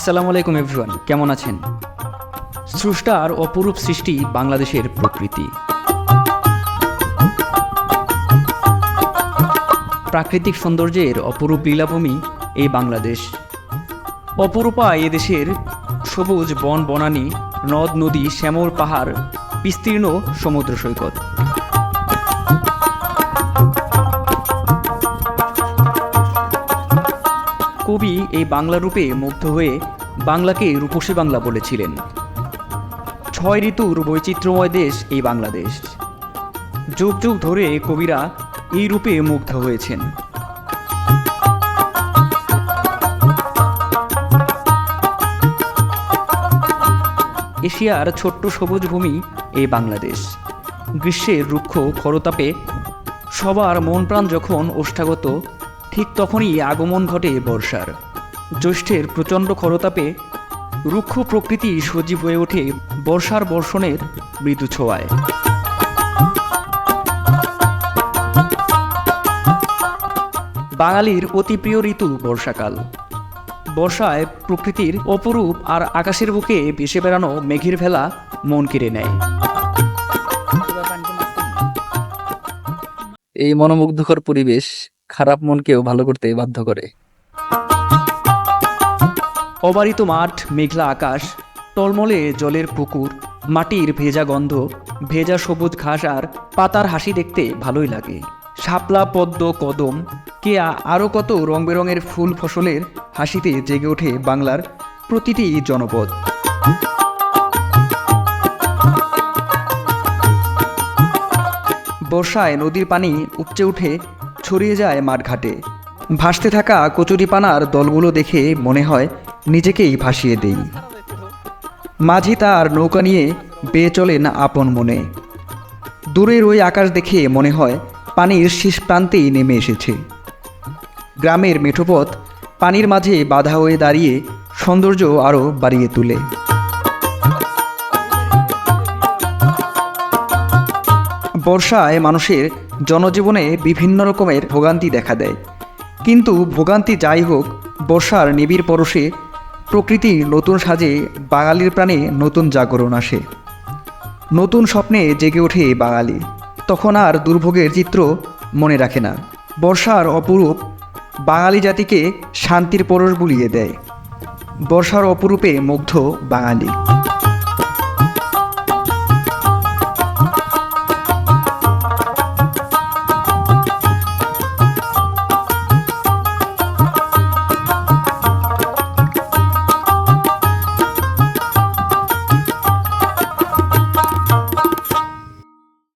আসসালামু আলাইকুম এভরিওয়ান, কেমন আছেন? স্রষ্টার অপরূপ সৃষ্টি বাংলাদেশের প্রকৃতি। প্রাকৃতিক সৌন্দর্যের অপরূপ লীলাভূমি এই বাংলাদেশ। অপরূপা এদেশের সবুজ বন বনানী, নদ নদী, শ্যামল পাহাড়, বিস্তীর্ণ সমুদ্র সৈকত। এই বাংলা রূপে মুগ্ধ হয়ে বাংলাকে রূপসী বাংলা বলেছিলেন। ছয় ঋতুর বৈচিত্র্যময় দেশ এই বাংলাদেশ। যুগ যুগ ধরে কবিরা এই রূপে মুগ্ধ হয়েছেন। এশিয়ার ছোট্ট সবুজ ভূমি এই বাংলাদেশ। গ্রীষ্মের রুক্ষ খরতাপে সবার মন প্রাণ যখন ওষ্ঠাগত, ঠিক তখনই আগমন ঘটে বর্ষার। জ্যৈষ্ঠের প্রচণ্ড খরতাপে রুক্ষ প্রকৃতি সজীব হয়ে ওঠে বর্ষার বর্ষণের মৃদু ছোঁয়ায়। বাঙালির অতি প্রিয় ঋতু বর্ষাকাল। বর্ষায় প্রকৃতির অপরূপ আর আকাশের বুকে ভেসে বেড়ানো মেঘের ভেলা মন কেড়ে নেয়। এই মনোমুগ্ধকর পরিবেশ খারাপ মনকেও ভালো করতে বাধ্য করে। অবারিত মাঠ, মেঘলা আকাশ, টলমলে জলের পুকুর, মাটির ভেজা গন্ধ, ভেজা সবুজ ঘাস আর পাতার হাসি দেখতে ভালোই লাগে। শাপলা, পদ্ম, কদম কেয়া আরও কত রং বেরঙের ফুল ফসলের হাসিতে জেগে ওঠে বাংলার প্রতিটি জনপদ। বর্ষায় নদীর পানি উপচে উঠে ছড়িয়ে যায় মাঠঘাটে। ভাসতে থাকা কচুরিপানার দলগুলো দেখে মনে হয় নিজেকেই ভাসিয়ে দেই। মাঝি তার নৌকা নিয়ে বেয়ে চলেন আপন মনে। দূরের ওই আকাশ দেখে মনে হয় পানির শেষ প্রান্তেই নেমে এসেছে। গ্রামের মেঠোপথ পানির মাঝে বাধা হয়ে দাঁড়িয়ে সৌন্দর্য আরও বাড়িয়ে তোলে। বর্ষায় মানুষের জনজীবনে বিভিন্ন রকমের ভোগান্তি দেখা দেয়। কিন্তু ভোগান্তি যাই হোক, বর্ষার নিবিড় পরশে প্রকৃতি নতুন সাজে বাঙালির প্রাণে নতুন জাগরণ আসে। নতুন স্বপ্নে জেগে ওঠে বাঙালি। তখন আর দুর্ভোগের চিত্র মনে রাখে না। বর্ষার অপরূপ বাঙালি জাতিকে শান্তির পরশ বুলিয়ে দেয়। বর্ষার অপরূপে মুগ্ধ বাঙালি।